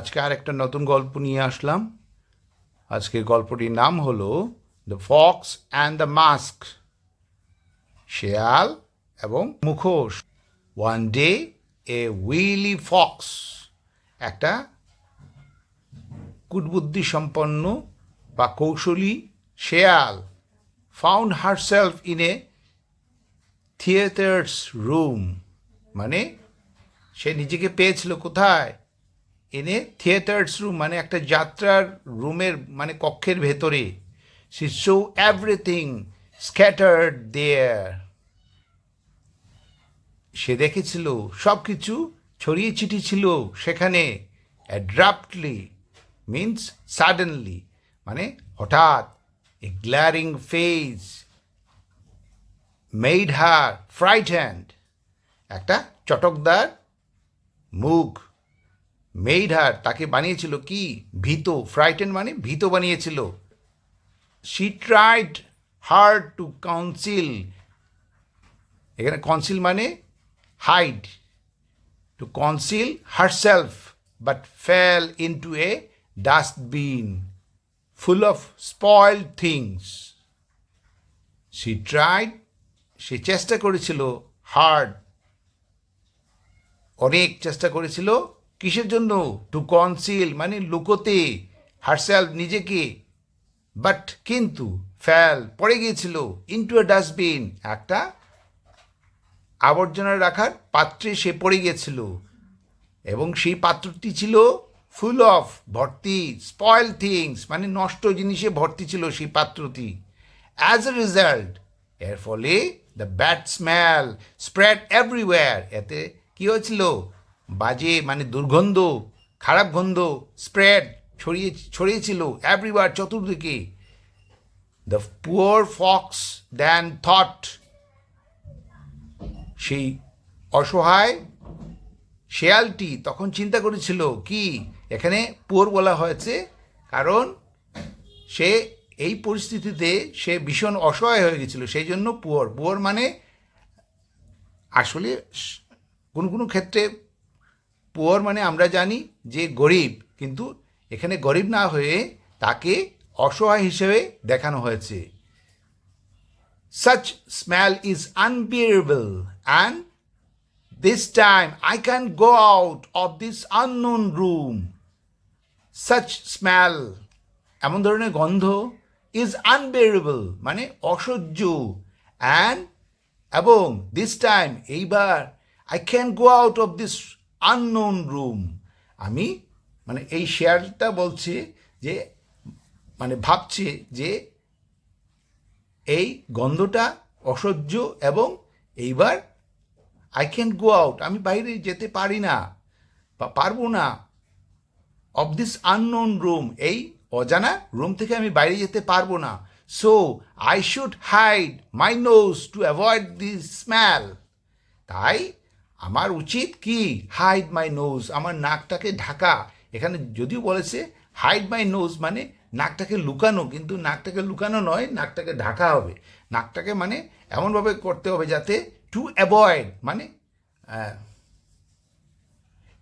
আজকে আর একটা নতুন গল্প নিয়ে আসলাম। আজকের গল্পটির নাম হলো the fox and the mask শেয়াল এবং মুখোশ। One day a wily fox একটা কুটবুদ্ধি সম্পন্ন বা কৌশলী শেয়াল found herself in a theatre's room মানে সে নিজেকে পেয়েছিল কোথায়? এনে থিয়েটার্স রুম মানে একটা যাত্রার রুমের মানে কক্ষের ভেতরে she saw everything scattered there সে দেখেছিল সব কিছু ছড়িয়ে ছিটিয়ে ছিল সেখানে অ্যাড্রাপ্টলি মিন্স সাডেনলি মানে হঠাৎ a glaring face made her frightened একটা চটকদার মুখ। মেড হার তাকে বানিয়েছিল কি? ভীত ফ্রাইটেন মানে ভীত বানিয়েছিল। She tried hard to conceal এখানে কনসিল মানে hide to conceal herself but fell into a dustbin full of spoiled things she tried সে চেষ্টা করেছিল হার্ড অনেক চেষ্টা করেছিল কিসের জন্য? টু কনসিল মানে লুকোতে হারসেলফ নিজেকে। বাট কিন্তু ফ্যাল পড়ে গিয়েছিল ইন্টু এ ডাস্টবিন একটা আবর্জনা রাখার পাত্রে সে পড়ে গিয়েছিল। এবং সেই পাত্রটি ছিল ফুল অফ ভর্তি স্পয়েল থিংস মানে নষ্ট জিনিসে ভর্তি ছিল সেই পাত্রটি। অ্যাজ এ রেজাল্ট এর ফলে the bad smell spread everywhere এতে কী হয়েছিল? বাজে মানে দুর্গন্ধ, খারাপ গন্ধ স্প্রেড ছড়িয়ে, ছড়িয়েছিল এভরিওয়ার চতুর্দিকে। The poor fox then thought সেই অসহায় শেয়ালটি তখন চিন্তা করেছিল, কি, এখানে পুয়ার বলা হয়েছে? কারণ সে এই পরিস্থিতিতে সে ভীষণ অসহায় হয়ে গেছিল, সেই জন্য পুয়ার পুয়ার মানে আসলে কোনো কোনো ক্ষেত্রে পুয়ার মানে আমরা জানি যে গরিব, কিন্তু এখানে গরিব না হয়ে তাকে অসহায় হিসেবে দেখানো হয়েছে such smell is unbearable and this time I can go out of this unknown room. Such smell, এমন ধরনের গন্ধ ইজ আনবেয়ারেবল মানে অসহ্য অ্যান্ড এবং দিস টাইম এইবার I can go out of this unknown room আমি মানে এই শেয়ারটা বলছে যে মানে ভাবছে যে এই গন্ধটা অসহ্য এবং এইবার আই ক্যান গো আউট আমি বাইরে যেতে পারি না বা পারব না অফ দিস আননোন রুম এই অজানা রুম থেকে আমি বাইরে যেতে পারব না। So I should hide my nose to avoid this smell তাই আমার উচিত কি? হাইড মাই নোজ আমার নাকটাকে ঢাকা। এখানে যদিও বলেছে হাইড মাই নোজ মানে নাকটাকে লুকানো, কিন্তু নাকটাকে লুকানো নয়, নাকটাকে ঢাকা হবে। নাকটাকে মানে এমনভাবে করতে হবে যাতে টু অ্যাভয়েড মানে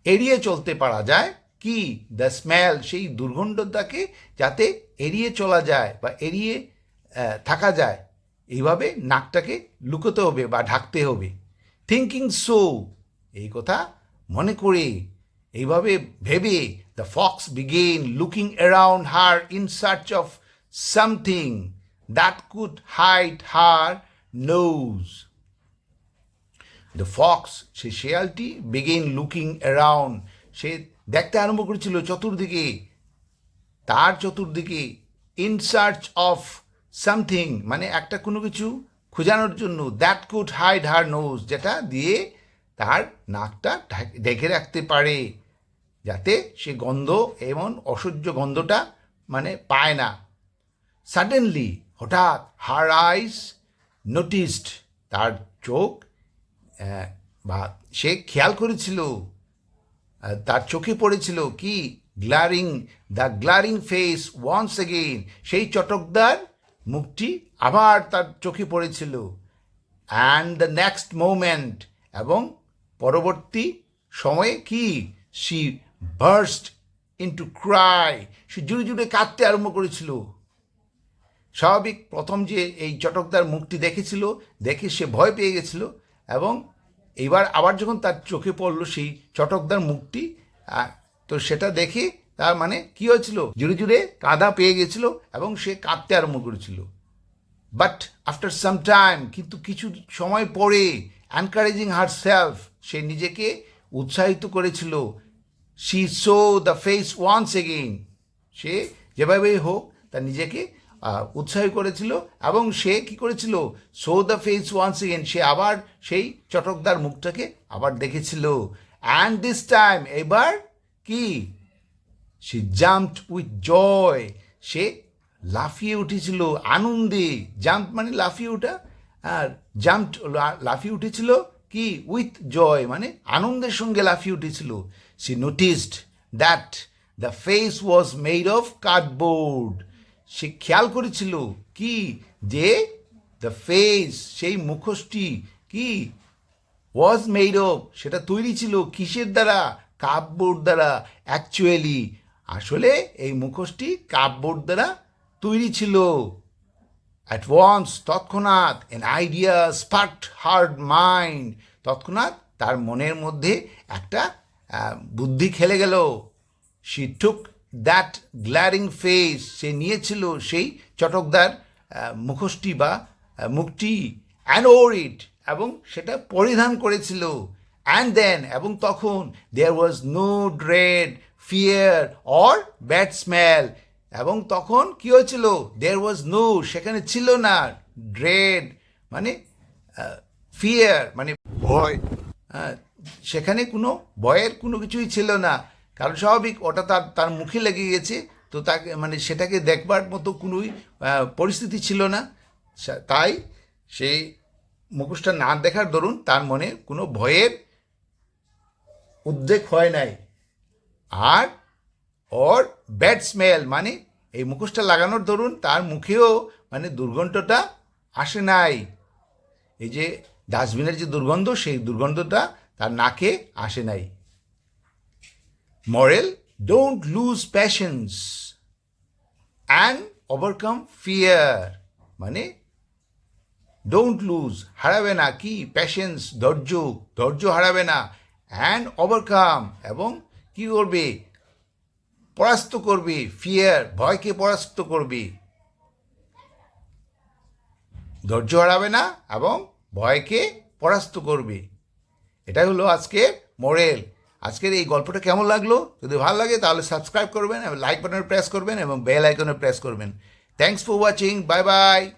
এড়িয়ে চলতে পারা যায়। কি? দ্য স্মেল সেই দুর্গন্ধটাকে যাতে এড়িয়ে চলা যায় বা এড়িয়ে থাকা যায়। এইভাবে নাকটাকে লুকোতে হবে বা ঢাকতে হবে। থিঙ্কিং সো এই কথা মনে করে, এইভাবে ভেবে the fox began looking around her in search of something that could hide her nose the fox সে শেয়ালটি বিগেন লুকিং অ্যারাউন্ড সে দেখতে আরম্ভ করেছিল চতুর্দিকে, তার চতুর্দিকে ইন সার্চ অফ সামথিং মানে একটা কোনো কিছু খোঁজানোর জন্য that could hide her nose যেটা দিয়ে তার নাকটা ঢাক- রাখতে পারে, যাতে সে গন্ধ এমন অসহ্য গন্ধটা মানে পায় না। সাডেনলি হঠাৎ হার আইস নোটিসড তার চোখ বা সে খেয়াল করেছিল তার চোখে পড়েছিল কি? Glaring the glaring face once again সেই চটকদার মুখটি আবার তার চোখে পড়েছিল। অ্যান্ড দ্য নেক্সট মোমেন্ট এবং পরবর্তী সময়ে কি? শি বার্স্ট ইন্টু ক্রাই সে জুড়ে জুড়ে কাঁদতে আরম্ভ করেছিল। স্বাভাবিক প্রথম যে এই চটকদার মুখটি দেখেছিল, দেখে সে ভয় পেয়ে গেছিল, এবং এবার আবার যখন তার চোখে পড়ল সেই চটকদার মুখটি তো সেটা দেখে তার মানে কি হয়েছিল? জুড়ে জুড়ে কাঁদা পেয়ে গেছিল এবং সে কাঁদতে আরম্ভ করেছিল। বাট আফটার সাম টাইম কিন্তু কিছু সময় পরে এনকারেজিং হার সেলফ সে নিজেকে উৎসাহিত করেছিল। She saw the face once again সে যেভাবেই হোক, তার নিজেকে উৎসাহ করেছিল এবং সে কি করেছিল? Saw the face once again সে আবার সেই চটকদার মুখটাকে আবার দেখেছিল। অ্যান্ড দিস টাইম এবার কি? সে জাম্পড উইথ জয় সে লাফিয়ে উঠেছিল, আনন্দে। জাম্প মানে লাফিয়ে ওঠা। আর জাম্প লাফিয়ে উঠেছিল কি? উইথ জয় মানে আনন্দের সঙ্গে লাফিয়ে উঠেছিল। সে noticed that the face was made of cardboard সে খেয়াল করেছিল কি? যে দ্য ফেস সেই মুখোশটি কি? ওয়াজ মেড অফ সেটা তৈরি ছিল কিসের দ্বারা? কাপবোর্ড দ্বারা। অ্যাকচুয়ালি আসলে এই মুখোশটি কাপবোর্ড দ্বারা তৈরি ছিল। অ্যাট ওয়ান্স তৎক্ষণাৎ an idea spurt her mind তৎক্ষণাৎ তার মনের মধ্যে একটা বুদ্ধি খেলে গেল। She took that glaring face সে নিয়েছিল সেই চটকদার মুখোশটি বা মুখটি অ্যান্ড ওর ইট এবং সেটা পরিধান করেছিল। অ্যান্ড দেন এবং তখন there was no dread fear or bad smell এবং তখন কি হয়েছিল? দেয়ার ওয়াজ নো সেখানে ছিল না। ড্রেড মানে ফিয়ার মানে ভয়। সেখানে কোনো ভয়ের কোনো কিছুই ছিল না। কারণ স্বাভাবিক ওটা তার তার মুখে লেগে গেছে তো তাকে মানে সেটাকে দেখবার মতো কোনোই পরিস্থিতি ছিল না। তাই সেই মুখোশটা না দেখার দরুন তার মনে কোনো ভয়ের উদ্বেগ হয় নাই। আর ওর ব্যাড স্মেল মানে এই মুখোশটা লাগানোর দরুন তার মুখেও মানে দুর্গন্ধটা আসে নাই। এই যে ডাস্টবিনের যে দুর্গন্ধ, সেই দুর্গন্ধটা তার নাকে আসে নাই। Moral don't lose passions and overcome fear মানে ডোন্ট লুজ হারাবে না, কি? প্যাশেন্স ধৈর্য ধৈর্য হারাবে না অ্যান্ড ওভারকাম এবং কি করবে? পরাস্ত করবে ফিয়ার ভয়কে পরাস্ত করবে। ধৈর্য হারাবে না এবং ভয়কে পরাস্ত করবে। এটাই হলো আজকের মোরেল আজকের এই গল্পটা কেমন লাগল? যদি ভালো লাগে তাহলে সাবস্ক্রাইব করবেন এবং লাইক বাটনে প্রেস করবেন এবং বেল আইকনে প্রেস করবেন। Thanks for watching bye bye